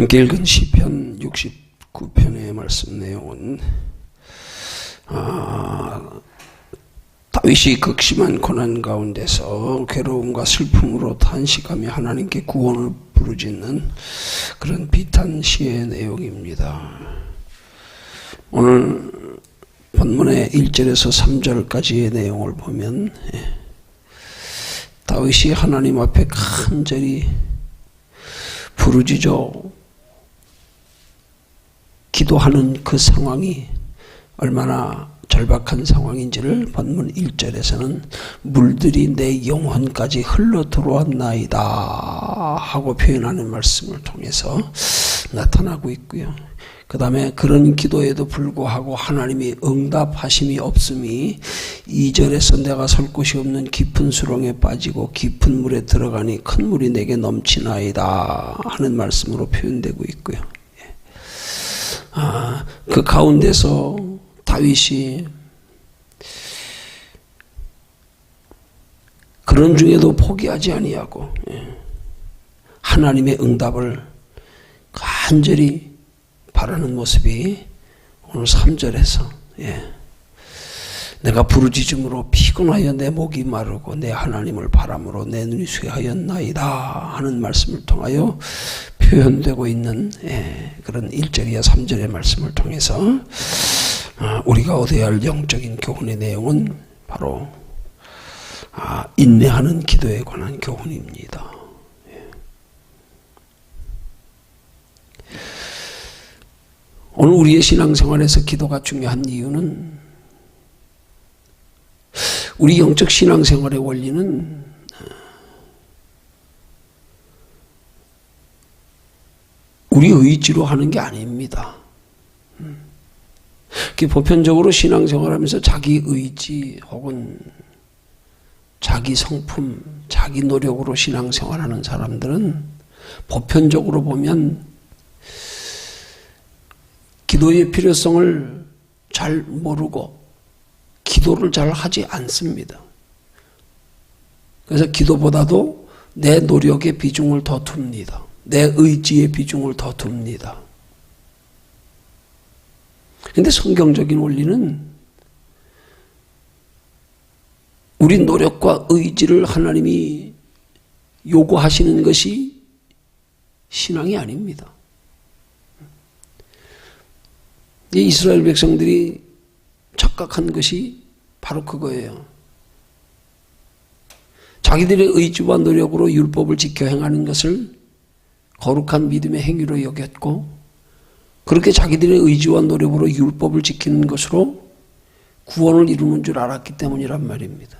함께 읽은 시편 69편의 말씀 내용은 아, 다윗이 극심한 고난 가운데서 괴로움과 슬픔으로 탄식하며 하나님께 구원을 부르짖는 그런 비탄 시의 내용입니다. 오늘 본문의 1절에서 3절까지의 내용을 보면 예, 다윗이 하나님 앞에 간절히 부르짖어 기도하는 그 상황이 얼마나 절박한 상황인지를 본문 1절에서는 물들이 내 영혼까지 흘러 들어왔나이다 하고 표현하는 말씀을 통해서 나타나고 있고요. 그 다음에 그런 기도에도 불구하고 하나님이 응답하심이 없음이 2절에서 내가 설 곳이 없는 깊은 수렁에 빠지고 깊은 물에 들어가니 큰 물이 내게 넘치나이다 하는 말씀으로 표현되고 있고요. 아, 그 가운데서 다윗이 그런 중에도 포기하지 아니하고 예, 하나님의 응답을 간절히 바라는 모습이 오늘 3절에서 예, 내가 부르짖음으로 피곤하여 내 목이 마르고 내 하나님을 바람으로 내 눈이 쇠하였나이다 하는 말씀을 통하여 표현되고 있는 예, 그런 1절이야 3절의 말씀을 통해서 아, 우리가 얻어야 할 영적인 교훈의 내용은 바로 아, 인내하는 기도에 관한 교훈입니다. 예. 오늘 우리의 신앙생활에서 기도가 중요한 이유는 우리 영적 신앙생활의 원리는 우리 의지로 하는 게 아닙니다. 그 보편적으로 신앙생활하면서 자기 의지 혹은 자기 성품, 자기 노력으로 신앙생활하는 사람들은 보편적으로 보면 기도의 필요성을 잘 모르고 기도를 잘 하지 않습니다. 그래서 기도보다도 내 노력의 비중을 더 둡니다. 내 의지의 비중을 더 둡니다. 근데 성경적인 원리는 우리 노력과 의지를 하나님이 요구하시는 것이 신앙이 아닙니다. 이 이스라엘 백성들이 착각한 것이 바로 그거예요. 자기들의 의지와 노력으로 율법을 지켜 행하는 것을 거룩한 믿음의 행위로 여겼고, 그렇게 자기들의 의지와 노력으로 율법을 지키는 것으로 구원을 이루는 줄 알았기 때문이란 말입니다.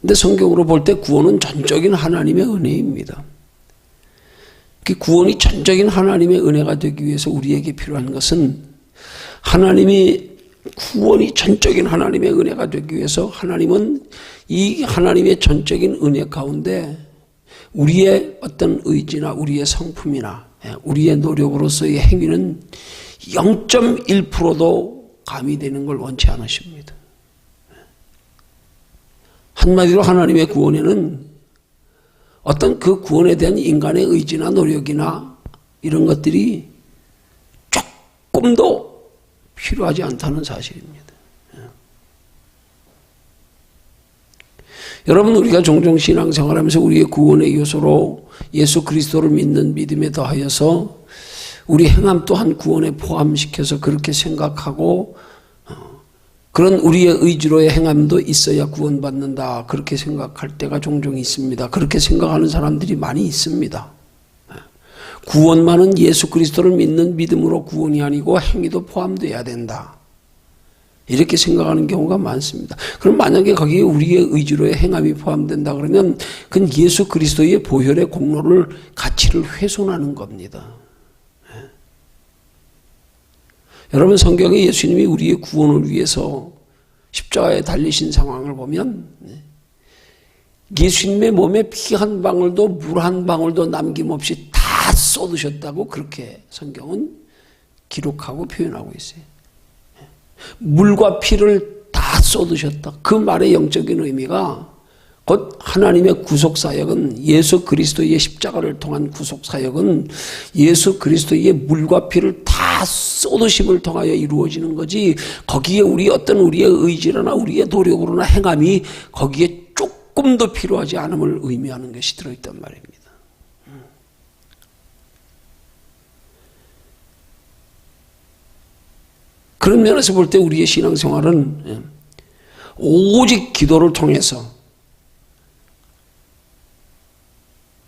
근데 성경으로 볼 때 구원은 전적인 하나님의 은혜입니다. 그 구원이 전적인 하나님의 은혜가 되기 위해서 우리에게 필요한 것은 하나님이 구원이 전적인 하나님의 은혜가 되기 위해서 하나님은 이 하나님의 전적인 은혜 가운데 우리의 어떤 의지나 우리의 성품이나 예, 우리의 노력으로서의 행위는 0.1%도 가미되는 걸 원치 않으십니다. 한마디로 하나님의 구원에는 어떤 그 구원에 대한 인간의 의지나 노력이나 이런 것들이 조금도 필요하지 않다는 사실입니다. 여러분 우리가 종종 신앙생활하면서 우리의 구원의 요소로 예수 그리스도를 믿는 믿음에 더하여서 우리 행함 또한 구원에 포함시켜서 그렇게 생각하고 어, 그런 우리의 의지로의 행함도 있어야 구원받는다 그렇게 생각할 때가 종종 있습니다. 그렇게 생각하는 사람들이 많이 있습니다. 구원만은 예수 그리스도를 믿는 믿음으로 구원이 아니고 행위도 포함돼야 된다. 이렇게 생각하는 경우가 많습니다. 그럼 만약에 거기에 우리의 의지로의 행함이 포함된다 그러면 그건 예수 그리스도의 보혈의 공로를 가치를 훼손하는 겁니다. 예. 여러분 성경에 예수님이 우리의 구원을 위해서 십자가에 달리신 상황을 보면 예. 예수님의 몸에 피 한 방울도 물 한 방울도 남김없이 다 쏟으셨다고 그렇게 성경은 기록하고 표현하고 있어요. 물과 피를 다 쏟으셨다. 그 말의 영적인 의미가 곧 하나님의 구속 사역은 예수 그리스도의 십자가를 통한 구속 사역은 예수 그리스도의 물과 피를 다 쏟으심을 통하여 이루어지는 거지 거기에 우리 어떤 우리의 의지로나 우리의 노력으로나 행함이 거기에 조금도 필요하지 않음을 의미하는 것이 들어있단 말입니다. 그런 면에서 볼 때 우리의 신앙생활은 예, 오직 기도를 통해서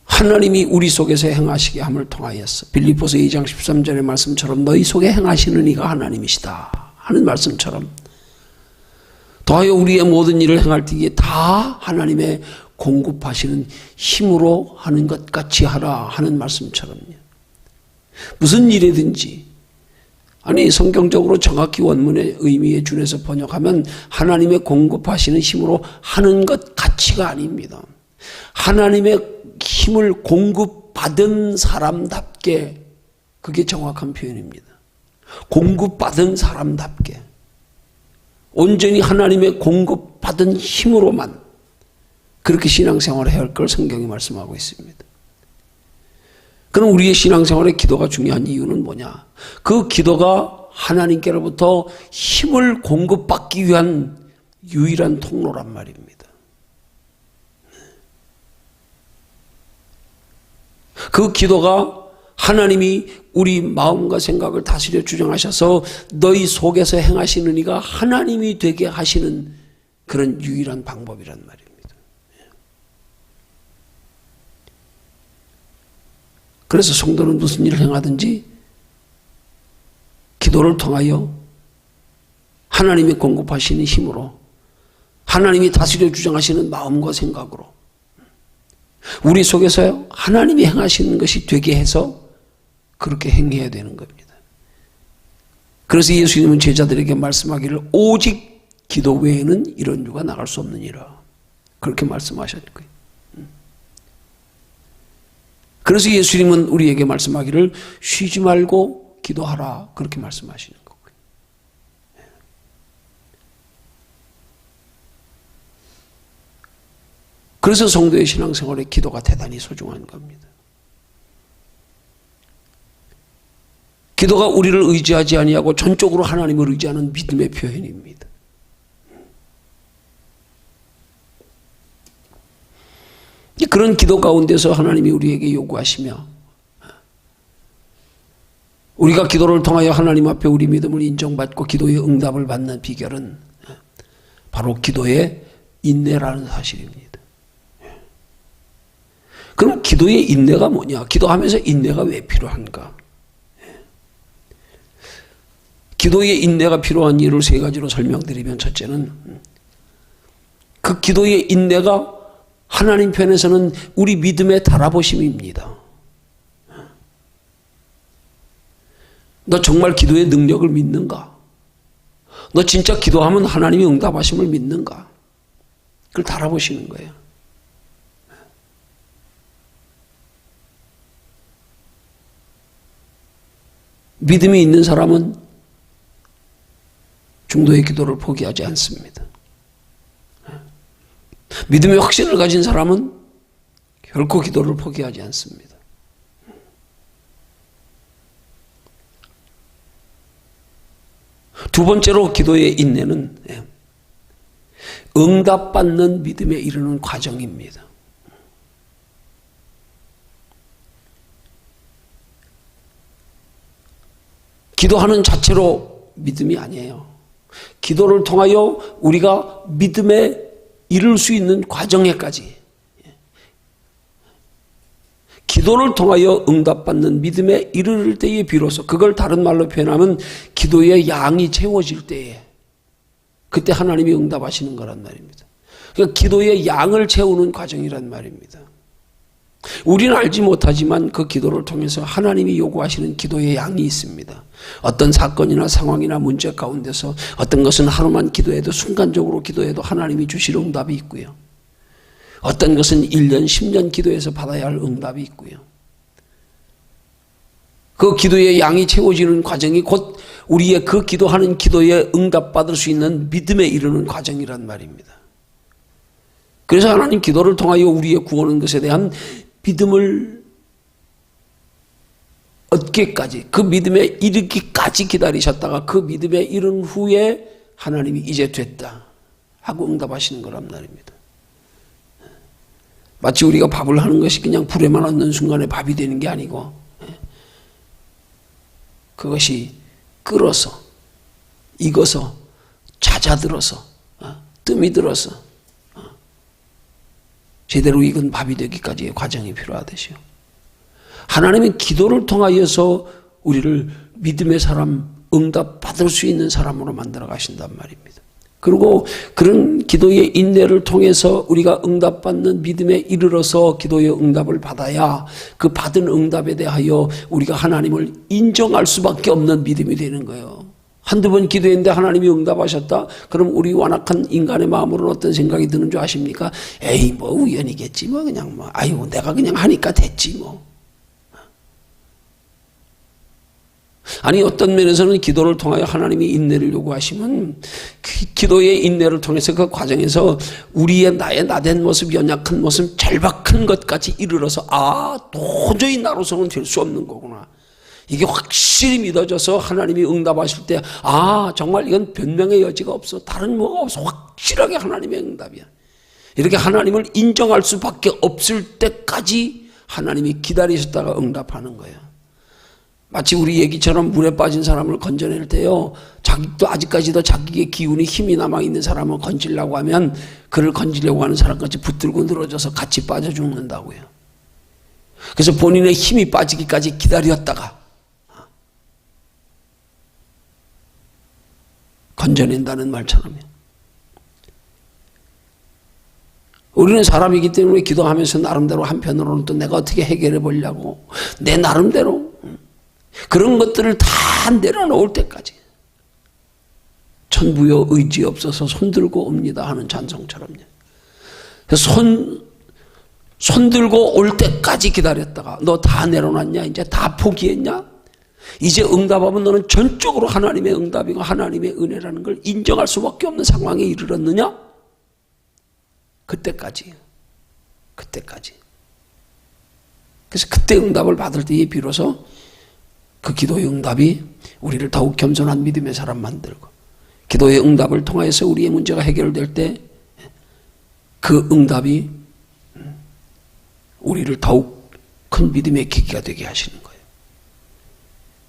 하나님이 우리 속에서 행하시게 함을 통하여서 빌리포스 2장 13절의 말씀처럼 너희 속에 행하시는 이가 하나님이시다 하는 말씀처럼 더하여 우리의 모든 일을 행할 때에 다 하나님의 공급하시는 힘으로 하는 것 같이 하라 하는 말씀처럼요. 무슨 일이든지 아니 성경적으로 정확히 원문의 의미에 준해서 번역하면 하나님의 공급하시는 힘으로 하는 것 가치가 아닙니다. 하나님의 힘을 공급받은 사람답게 그게 정확한 표현입니다. 공급받은 사람답게 온전히 하나님의 공급받은 힘으로만 그렇게 신앙생활을 해야 할 걸 성경이 말씀하고 있습니다. 그럼 우리의 신앙생활의 기도가 중요한 이유는 뭐냐? 그 기도가 하나님께로부터 힘을 공급받기 위한 유일한 통로란 말입니다. 그 기도가 하나님이 우리 마음과 생각을 다스려 주정하셔서 너희 속에서 행하시는 이가 하나님이 되게 하시는 그런 유일한 방법이란 말입니다. 그래서 성도는 무슨 일을 행하든지 기도를 통하여 하나님이 공급하시는 힘으로 하나님이 다스려 주장하시는 마음과 생각으로 우리 속에서 하나님이 행하시는 것이 되게 해서 그렇게 행해야 되는 겁니다. 그래서 예수님은 제자들에게 말씀하기를 오직 기도 외에는 이런 유가 나갈 수 없느니라. 그렇게 말씀하셨 거예요. 그래서 예수님은 우리에게 말씀하기를 쉬지 말고 기도하라. 그렇게 말씀하시는 거고요. 그래서 성도의 신앙생활에 기도가 대단히 소중한 겁니다. 기도가 우리를 의지하지 아니하고 전적으로 하나님을 의지하는 믿음의 표현입니다. 그런 기도 가운데서 하나님이 우리에게 요구하시며 우리가 기도를 통하여 하나님 앞에 우리 믿음을 인정받고 기도의 응답을 받는 비결은 바로 기도의 인내라는 사실입니다. 그럼 기도의 인내가 뭐냐? 기도하면서 인내가 왜 필요한가? 기도의 인내가 필요한 이유를 세 가지로 설명드리면 첫째는 그 기도의 인내가 하나님 편에서는 우리 믿음의 달아보심입니다. 너 정말 기도의 능력을 믿는가? 너 진짜 기도하면 하나님이 응답하심을 믿는가? 그걸 달아보시는 거예요. 믿음이 있는 사람은 중도의 기도를 포기하지 않습니다. 믿음의 확신을 가진 사람은 결코 기도를 포기하지 않습니다. 두 번째로 기도의 인내는 예, 응답받는 믿음에 이르는 과정입니다. 기도하는 자체로 믿음이 아니에요. 기도를 통하여 우리가 믿음에 이룰 수 있는 과정에까지 기도를 통하여 응답받는 믿음에 이르를 때에 비로소 그걸 다른 말로 표현하면 기도의 양이 채워질 때에 그때 하나님이 응답하시는 거란 말입니다. 그러니까 기도의 양을 채우는 과정이란 말입니다. 우리는 알지 못하지만 그 기도를 통해서 하나님이 요구하시는 기도의 양이 있습니다. 어떤 사건이나 상황이나 문제 가운데서 어떤 것은 하루만 기도해도 순간적으로 기도해도 하나님이 주실 응답이 있고요. 어떤 것은 1년, 10년 기도해서 받아야 할 응답이 있고요. 그 기도의 양이 채워지는 과정이 곧 우리의 그 기도하는 기도에 응답받을 수 있는 믿음에 이르는 과정이란 말입니다. 그래서 하나님 기도를 통하여 우리의 구원한 것에 대한 믿음을 얻기까지 그 믿음에 이르기까지 기다리셨다가 그 믿음에 이른 후에 하나님이 이제 됐다 하고 응답하시는 거란 말입니다. 마치 우리가 밥을 하는 것이 그냥 불에만 얻는 순간에 밥이 되는 게 아니고 그것이 끓어서 익어서 잦아들어서 어, 뜸이 들어서 어, 제대로 익은 밥이 되기까지의 과정이 필요하듯이요. 하나님의 기도를 통하여서 우리를 믿음의 사람, 응답 받을 수 있는 사람으로 만들어 가신단 말입니다. 그리고 그런 기도의 인내를 통해서 우리가 응답받는 믿음에 이르러서 기도의 응답을 받아야 그 받은 응답에 대하여 우리가 하나님을 인정할 수밖에 없는 믿음이 되는 거예요. 한두 번 기도했는데 하나님이 응답하셨다? 그럼 우리 완악한 인간의 마음으로는 어떤 생각이 드는 줄 아십니까? 에이, 뭐 우연이겠지, 뭐 그냥 뭐, 아유, 내가 그냥 하니까 됐지, 뭐. 아니 어떤 면에서는 기도를 통하여 하나님이 인내를 요구하시면 그 기도의 인내를 통해서 그 과정에서 우리의 나의 나된 모습, 연약한 모습, 절박한 것까지 이르러서 아 도저히 나로서는 될 수 없는 거구나. 이게 확실히 믿어져서 하나님이 응답하실 때 아 정말 이건 변명의 여지가 없어 다른 뭐가 없어 확실하게 하나님의 응답이야. 이렇게 하나님을 인정할 수밖에 없을 때까지 하나님이 기다리셨다가 응답하는 거예요. 마치 우리 얘기처럼 물에 빠진 사람을 건져낼 때요. 자기도 아직까지도 자기의 기운이 힘이 남아 있는 사람을 건지려고 하면 그를 건지려고 하는 사람까지 붙들고 늘어져서 같이 빠져 죽는다고요. 그래서 본인의 힘이 빠지기까지 기다렸다가 건져낸다는 말처럼요. 우리는 사람이기 때문에 기도하면서 나름대로 한편으로는 또 내가 어떻게 해결해 보려고 내 나름대로 그런 것들을 다 내려놓을 때까지 천부여 의지 없어서 손들고 옵니다 하는 찬송처럼요. 손, 손들고 올 때까지 기다렸다가 너 다 내려놨냐? 이제 다 포기했냐? 이제 응답하면 너는 전적으로 하나님의 응답이고 하나님의 은혜라는 걸 인정할 수밖에 없는 상황에 이르렀느냐? 그때까지. 그때까지. 그래서 그때 응답을 받을 때에 비로소 그 기도의 응답이 우리를 더욱 겸손한 믿음의 사람 만들고 기도의 응답을 통하여서 우리의 문제가 해결될 때 그 응답이 우리를 더욱 큰 믿음의 계기가 되게 하시는 거예요.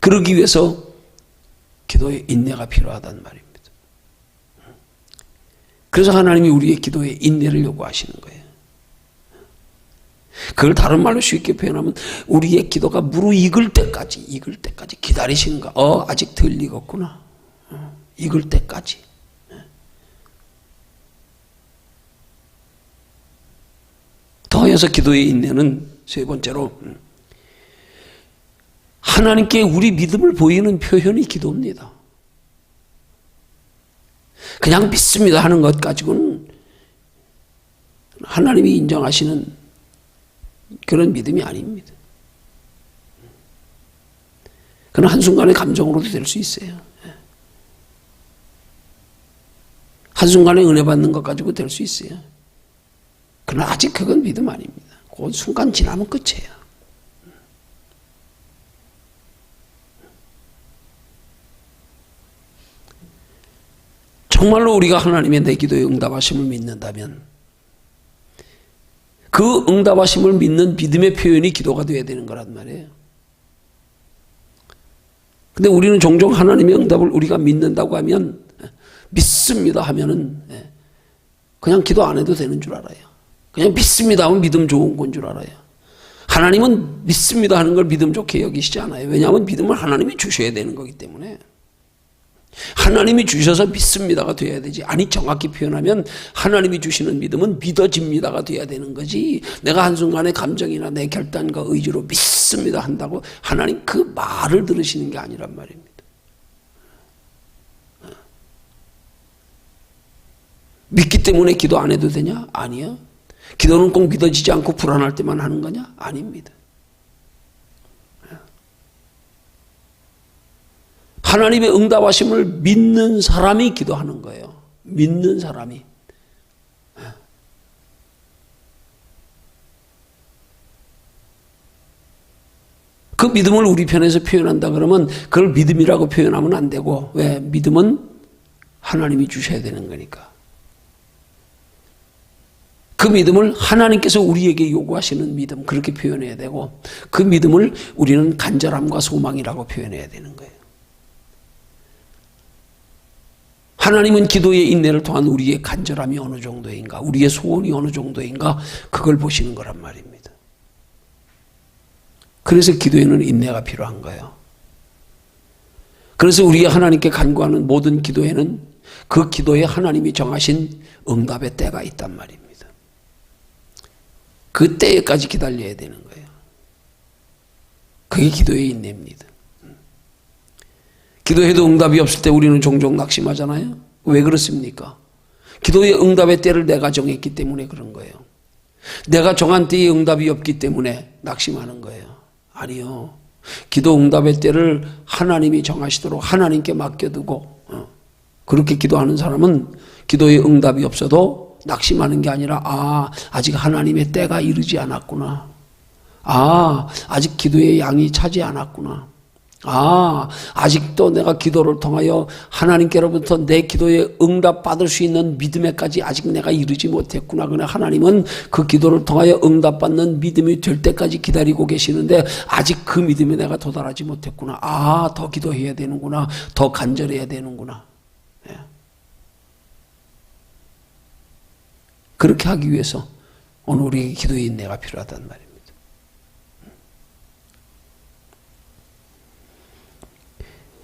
그러기 위해서 기도의 인내가 필요하단 말입니다. 그래서 하나님이 우리의 기도에 인내를 요구하시는 거예요. 그걸 다른 말로 쉽게 표현하면 우리의 기도가 무르익을 때까지 익을 때까지 기다리시는 거. 어 아직 덜 익었구나. 어, 익을 때까지. 더해서 기도의 인내는 세 번째로 하나님께 우리 믿음을 보이는 표현이 기도입니다. 그냥 믿습니다 하는 것 가지고는 하나님이 인정하시는 그런 믿음이 아닙니다. 그건 한순간의 감정으로도 될 수 있어요. 한순간에 은혜 받는 것 가지고 될 수 있어요. 그러나 아직 그건 믿음 아닙니다. 그 순간 지나면 끝이에요. 정말로 우리가 하나님의 내 기도에 응답하심을 믿는다면 그 응답하심을 믿는 믿음의 표현이 기도가 되어야 되는 거란 말이에요. 근데 우리는 종종 하나님의 응답을 우리가 믿는다고 하면 믿습니다 하면은 그냥 기도 안 해도 되는 줄 알아요. 그냥 믿습니다 하면 믿음 좋은 건 줄 알아요. 하나님은 믿습니다 하는 걸 믿음 좋게 여기시지 않아요. 왜냐하면 믿음을 하나님이 주셔야 되는 거기 때문에. 하나님이 주셔서 믿습니다가 돼야 되지. 아니, 정확히 표현하면 하나님이 주시는 믿음은 믿어집니다가 돼야 되는 거지. 내가 한순간에 감정이나 내 결단과 의지로 믿습니다 한다고 하나님 그 말을 들으시는 게 아니란 말입니다. 믿기 때문에 기도 안 해도 되냐? 아니요. 기도는 꼭 믿어지지 않고 불안할 때만 하는 거냐? 아닙니다. 하나님의 응답하심을 믿는 사람이 기도하는 거예요. 믿는 사람이. 그 믿음을 우리 편에서 표현한다 그러면 그걸 믿음이라고 표현하면 안 되고 왜 믿음은 하나님이 주셔야 되는 거니까 그 믿음을 하나님께서 우리에게 요구하시는 믿음 그렇게 표현해야 되고 그 믿음을 우리는 간절함과 소망이라고 표현해야 되는 거예요. 하나님은 기도의 인내를 통한 우리의 간절함이 어느 정도인가, 우리의 소원이 어느 정도인가, 그걸 보시는 거란 말입니다. 그래서 기도에는 인내가 필요한 거예요. 그래서 우리가 하나님께 간구하는 모든 기도에는 그 기도에 하나님이 정하신 응답의 때가 있단 말입니다. 그 때에까지 기다려야 되는 거예요. 그게 기도의 인내입니다. 기도해도 응답이 없을 때 우리는 종종 낙심하잖아요. 왜 그렇습니까? 기도의 응답의 때를 내가 정했기 때문에 그런 거예요. 내가 정한 때에 응답이 없기 때문에 낙심하는 거예요. 아니요. 기도 응답의 때를 하나님이 정하시도록 하나님께 맡겨두고 어, 그렇게 기도하는 사람은 기도의 응답이 없어도 낙심하는 게 아니라 아 아직 하나님의 때가 이르지 않았구나. 아 아직 기도의 양이 차지 않았구나. 아, 아직도 내가 기도를 통하여 하나님께로부터 내 기도에 응답받을 수 있는 믿음에까지 아직 내가 이르지 못했구나. 그러나 하나님은 그 기도를 통하여 응답받는 믿음이 될 때까지 기다리고 계시는데 아직 그 믿음에 내가 도달하지 못했구나. 아, 더 기도해야 되는구나. 더 간절해야 되는구나. 예. 그렇게 하기 위해서 오늘 우리 기도의 인내가 필요하단 말입니다.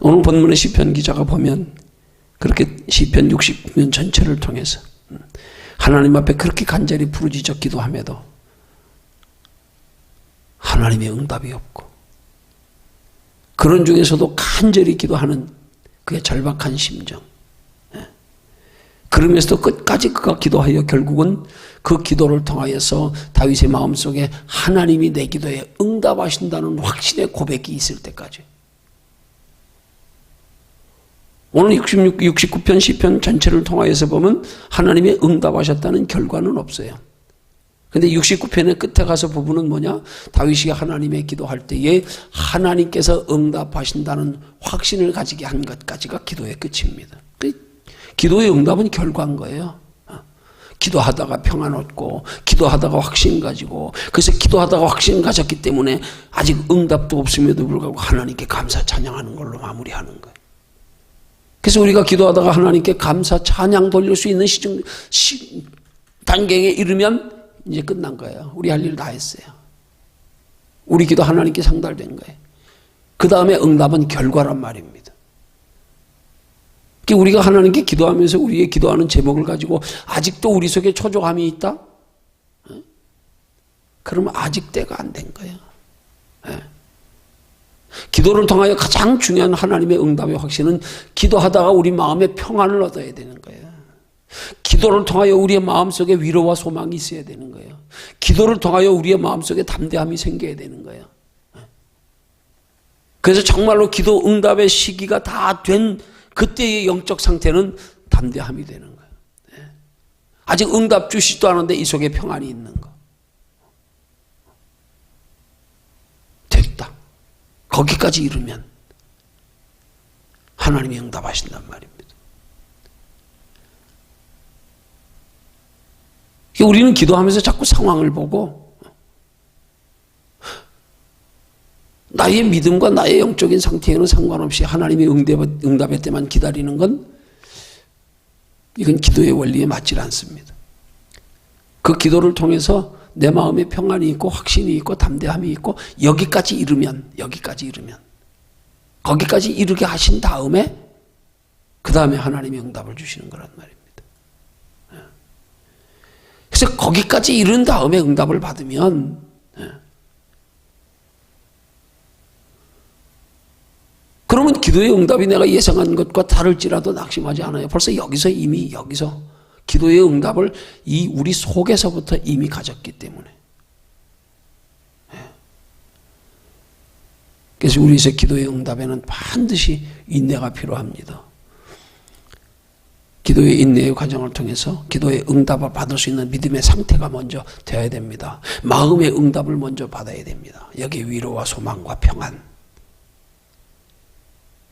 오늘 본문의 시편 기자가 보면 그렇게 시편 60편 전체를 통해서 하나님 앞에 그렇게 간절히 부르짖어 기도함에도 하나님의 응답이 없고 그런 중에서도 간절히 기도하는 그의 절박한 심정 예. 그러면서도 끝까지 그가 기도하여 결국은 그 기도를 통하여서 다윗의 마음속에 하나님이 내 기도에 응답하신다는 확신의 고백이 있을 때까지 오늘 66, 69편 시편 전체를 통하여서 보면 하나님의 응답하셨다는 결과는 없어요. 근데 69편의 끝에 가서 부분은 뭐냐? 다윗이 하나님의 기도할 때에 하나님께서 응답하신다는 확신을 가지게 한 것까지가 기도의 끝입니다. 그 기도의 응답은 결과인 거예요. 어. 기도하다가 평안 얻고, 기도하다가 확신 가지고, 그래서 기도하다가 확신 가졌기 때문에 아직 응답도 없음에도 불구하고 하나님께 감사 찬양하는 걸로 마무리하는 거예요. 그래서 우리가 기도하다가 하나님께 감사, 찬양 돌릴 수 있는 시중, 시, 단계에 이르면 이제 끝난 거예요. 우리 할 일 다 했어요. 우리 기도 하나님께 상달된 거예요. 그 다음에 응답은 결과란 말입니다. 우리가 하나님께 기도하면서 우리의 기도하는 제목을 가지고 아직도 우리 속에 초조함이 있다? 그러면 아직 때가 안 된 거예요. 기도를 통하여 가장 중요한 하나님의 응답의 확신은 기도하다가 우리 마음에 평안을 얻어야 되는 거예요. 기도를 통하여 우리의 마음속에 위로와 소망이 있어야 되는 거예요. 기도를 통하여 우리의 마음속에 담대함이 생겨야 되는 거예요. 그래서 정말로 기도 응답의 시기가 다 된 그때의 영적 상태는 담대함이 되는 거예요. 아직 응답 주시지도 않은데 이 속에 평안이 있는 거. 거기까지 이르면 하나님이 응답하신단 말입니다. 우리는 기도하면서 자꾸 상황을 보고 나의 믿음과 나의 영적인 상태에는 상관없이 하나님의 응답, 응답의 때만 기다리는 건 이건 기도의 원리에 맞지 않습니다. 그 기도를 통해서 내 마음에 평안이 있고 확신이 있고 담대함이 있고 여기까지 이르면 여기까지 이르면 거기까지 이르게 하신 다음에 그 다음에 하나님이 응답을 주시는 거란 말입니다. 예. 그래서 거기까지 이른 다음에 응답을 받으면 예. 그러면 기도의 응답이 내가 예상한 것과 다를지라도 낙심하지 않아요. 벌써 여기서 이미 여기서 기도의 응답을 이 우리 속에서부터 이미 가졌기 때문에. 예. 그래서 우리의 기도의 응답에는 반드시 인내가 필요합니다. 기도의 인내의 과정을 통해서 기도의 응답을 받을 수 있는 믿음의 상태가 먼저 되어야 됩니다. 마음의 응답을 먼저 받아야 됩니다. 여기 위로와 소망과 평안.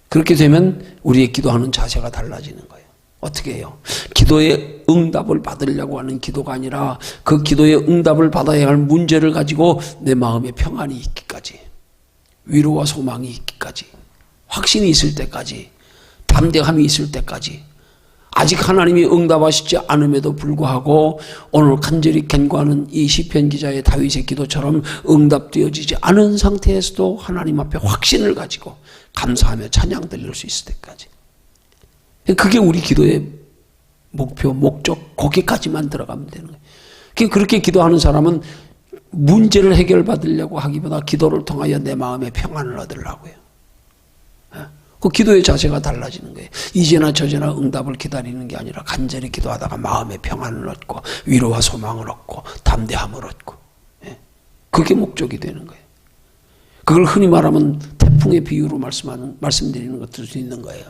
그렇게 되면 우리의 기도하는 자세가 달라지는 거예요. 어떻게 해요? 기도의 응답을 받으려고 하는 기도가 아니라 그 기도의 응답을 받아야 할 문제를 가지고 내 마음에 평안이 있기까지 위로와 소망이 있기까지 확신이 있을 때까지 담대함이 있을 때까지 아직 하나님이 응답하시지 않음에도 불구하고 오늘 간절히 간구하는 이 시편 기자의 다윗의 기도처럼 응답되어지지 않은 상태에서도 하나님 앞에 확신을 가지고 감사하며 찬양 드릴 수 있을 때까지 그게 우리 기도의 목표, 목적, 거기까지만 들어가면 되는 거예요. 그렇게 기도하는 사람은 문제를 해결받으려고 하기보다 기도를 통하여 내 마음의 평안을 얻으려고요. 그 기도의 자세가 달라지는 거예요. 이제나 저제나 응답을 기다리는 게 아니라 간절히 기도하다가 마음의 평안을 얻고 위로와 소망을 얻고 담대함을 얻고 예. 그게 목적이 되는 거예요. 그걸 흔히 말하면 태풍의 비유로 말씀하는 말씀드리는 것들 수 있는 거예요.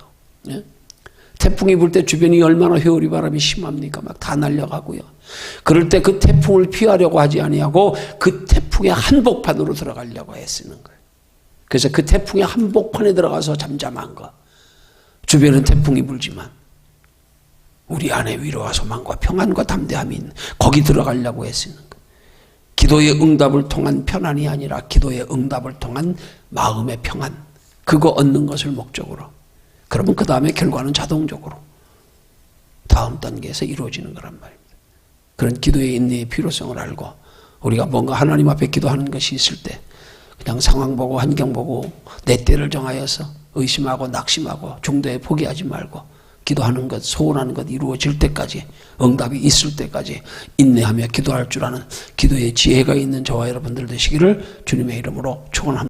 예? 태풍이 불 때 주변이 얼마나 회오리 바람이 심합니까? 막 다 날려가고요. 그럴 때 그 태풍을 피하려고 하지 아니하고 그 태풍의 한복판으로 들어가려고 애쓰는 거예요. 그래서 그 태풍의 한복판에 들어가서 잠잠한 거. 주변은 태풍이 불지만 우리 안에 위로와 소망과 평안과 담대함이 있는 거기 들어가려고 애쓰는 거. 기도의 응답을 통한 편안이 아니라 기도의 응답을 통한 마음의 평안. 그거 얻는 것을 목적으로. 그러면 그 다음에 결과는 자동적으로 다음 단계에서 이루어지는 거란 말입니다. 그런 기도의 인내의 필요성을 알고 우리가 뭔가 하나님 앞에 기도하는 것이 있을 때 그냥 상황 보고 환경 보고 내 때를 정하여서 의심하고 낙심하고 중도에 포기하지 말고 기도하는 것, 소원하는 것 이루어질 때까지 응답이 있을 때까지 인내하며 기도할 줄 아는 기도의 지혜가 있는 저와 여러분들 되시기를 주님의 이름으로 축원합니다.